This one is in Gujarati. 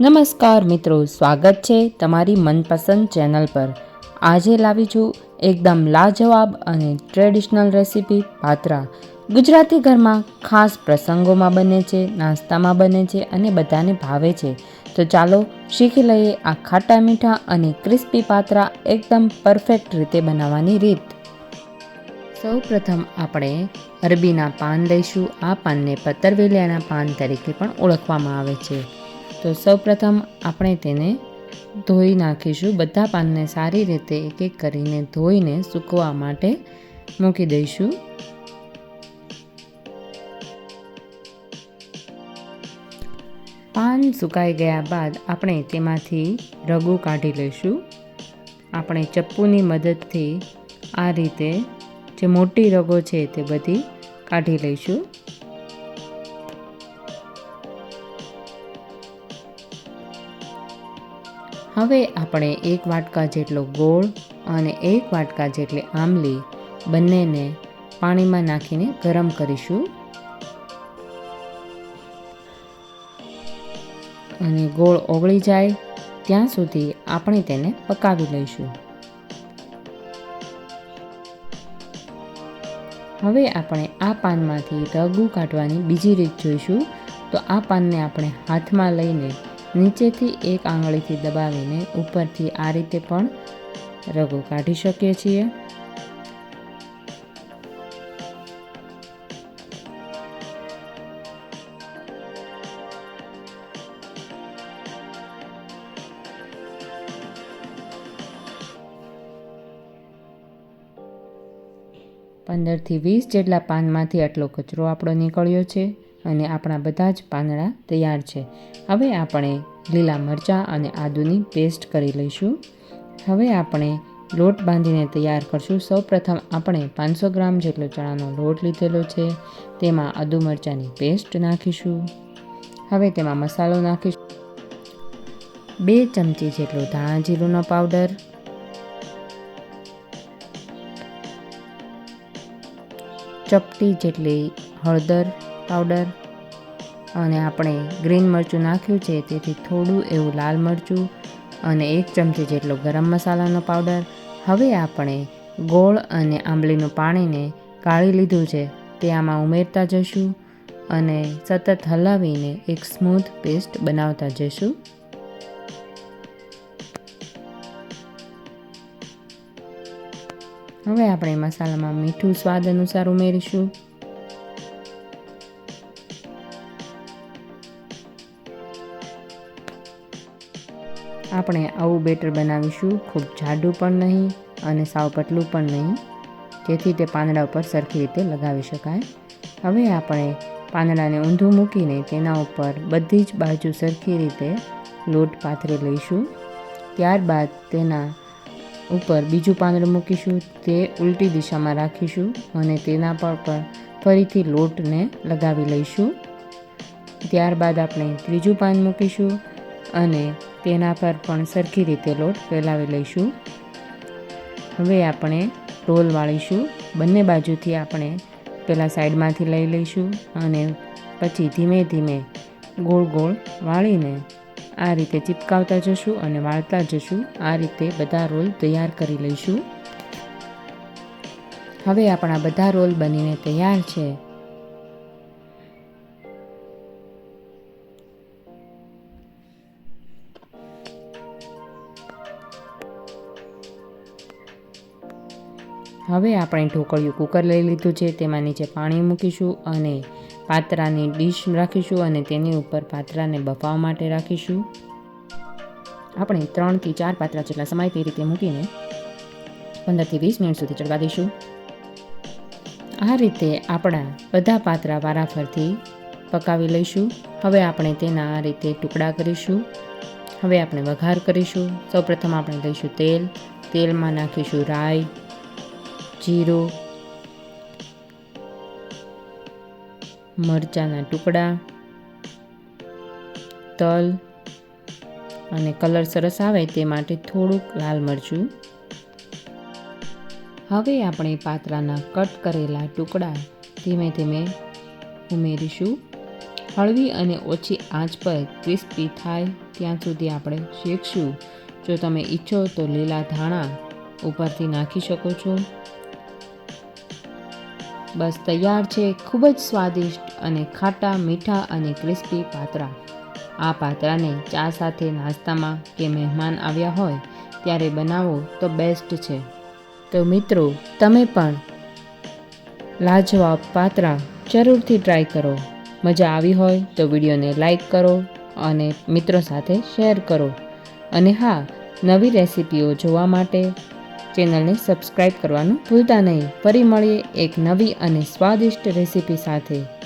નમસ્કાર મિત્રો, સ્વાગત છે તમારી મનપસંદ ચેનલ પર. આજે લાવી છું એકદમ લાજવાબ અને ટ્રેડિશનલ રેસીપી પાત્રા. ગુજરાતી ઘરમાં ખાસ પ્રસંગોમાં બને છે, નાસ્તામાં બને છે અને બધાને ભાવે છે. તો ચાલો શીખી લઈએ આ ખાટા મીઠા અને ક્રિસ્પી પાત્રા એકદમ પરફેક્ટ રીતે બનાવવાની રીત. સૌ પ્રથમ આપણે અરબીના પાન લઈશું. આ પાનને પતરવેલિયાના પાન તરીકે પણ ઓળખવામાં આવે છે. તો સૌપ્રથમ આપણે તેને ધોઈ નાખીશું. બધા પાનને સારી રીતે એક એક કરીને ધોઈને સૂકવા માટે મૂકી દઈશું. પાન સુકાઈ ગયા બાદ આપણે તેમાંથી રગો કાઢી લઈશું. આપણે ચપ્પુની મદદથી આ રીતે જે મોટી રગો છે તે બધી કાઢી લઈશું. હવે આપણે એક વાટકા જેટલો ગોળ અને એક વાટકા જેટલી આંબલી બંનેને પાણીમાં નાખીને ગરમ કરીશું. અને ગોળ ઓગળી જાય ત્યાં સુધી આપણે તેને પકાવી લઈશું. હવે આપણે આ પાનમાંથી રગું કાઢવાની બીજી રીત જોઈશું. તો આ પાનને આપણે હાથમાં લઈને નીચેથી એક આંગળીથી દબાવીને ઉપરથી આ રીતે પણ રગો કાઢી શકીએ છીએ. પંદરથી વીસ જેટલા પાનમાંથી આટલો કચરો આપણો નીકળ્યો છે. અને આપણા બધા જ પાંદડા તૈયાર છે. હવે આપણે લીલા મરચાં અને આદુની પેસ્ટ કરી લઈશું. હવે આપણે લોટ બાંધીને તૈયાર કરશું. સૌપ્રથમ આપણે પાંચસો ગ્રામ જેટલો ચણાનો લોટ લીધેલો છે. તેમાં આદુ મરચાંની પેસ્ટ નાખીશું. હવે તેમાં મસાલો નાખીશું. બે ચમચી જેટલો ધાણા જીરુંનો પાવડર. ચપટી જેટલી હળદર પાવડર. અને આપણે ગ્રીન મરચું નાખ્યું છે, તેથી થોડું એવું લાલ મરચું અને એક ચમચી જેટલો ગરમ મસાલાનો પાવડર. હવે આપણે ગોળ અને આંબલીનું પાણીને કાઢી લીધું છે, તે આમાં ઉમેરતા જશું અને સતત હલાવીને એક સ્મૂથ પેસ્ટ બનાવતા જશું. હવે આપણે મસાલામાં મીઠું સ્વાદ અનુસાર ઉમેરીશું. આપણે આવું બેટર બનાવીશું. ખૂબ જાડું પણ નહીં અને સાવ પતલું પણ નહીં. જેથી તે પાંદડા ઉપર સરખી રીતે લગાવી શકાય. હવે આપણે પાંદડાને ઊંધું મૂકીને તેના ઉપર બધી જ બાજુ સરખી રીતે લોટ પાથરી લઈશું. ત્યારબાદ તેના ઉપર બીજું પાંદડું મૂકીશું. તે ઉલટી દિશામાં રાખીશું અને તેના પર પણ ફરીથી લોટને લગાવી લઈશું. ત્યારબાદ આપણે ત્રીજું પાન મૂકીશું અને તેના પર પણ સરખી રીતે લોટ ફેલાવી લઈશું. હવે આપણે રોલ વાળીશું. બંને બાજુથી આપણે પહેલાં સાઈડમાંથી લઈ લઈશું અને પછી ધીમે ધીમે ગોળ ગોળ વાળીને આ રીતે ચિપકાવતા જશું અને વાળતા જશું. આ રીતે બધા રોલ તૈયાર કરી લઈશું. હવે આપણા બધા રોલ બનીને તૈયાર છે. હવે આપણે ઢોકળિયું કુકર લઈ લીધું છે, તેમાં નીચે પાણી મૂકીશું અને પાત્રાની ડીશ રાખીશું અને તેની ઉપર પાત્રાને બફાવા માટે રાખીશું. આપણે ત્રણથી ચાર પાત્રા જેટલા સમય તે રીતે મૂકીને પંદરથી વીસ મિનિટ સુધી ચડવા દઈશું. આ રીતે આપણા બધા પાત્રા વારાફરથી પકાવી લઈશું. હવે આપણે તેના આ રીતે ટુકડા કરીશું. હવે આપણે વઘાર કરીશું. સૌપ્રથમ આપણે લઈશું તેલ. તેલમાં નાખીશું રાઈ. જીરું, મરચાંના ટુકડા, તલ અને કલર સરસ આવે તે માટે થોડુંક લાલ મરચું. હવે આપણે પાત્રાના કટ કરેલા ટુકડા ધીમે ધીમે ઉમેરીશું. હળવી અને ઓછી આંચ પર ક્રિસ્પી થાય ત્યાં સુધી આપણે શેકશું. જો તમે ઈચ્છો તો લીલા ધાણા ઉપરથી નાખી શકો છો. બસ તૈયાર છે ખૂબ જ સ્વાદિષ્ટ અને ખાટા, મીઠા અને ક્રિસ્પી પાતરા. આ પાતરાને ચા સાથે નાસ્તામાં કે મહેમાન આવ્યા હોય ત્યારે બનાવો તો બેસ્ટ છે. તો મિત્રો, તમે પણ લાજવાબ પાતરા જરૂરથી ટ્રાય કરો. મજા આવી હોય તો વિડીયોને લાઈક કરો અને મિત્રો સાથે શેર કરો. અને હા, નવી રેસિપીઓ જોવા માટે ચેનલને સબસ્ક્રાઈબ કરવાનું ભૂલતા નહીં. ફરી મળીએ એક નવી અને સ્વાદિષ્ટ રેસીપી સાથે.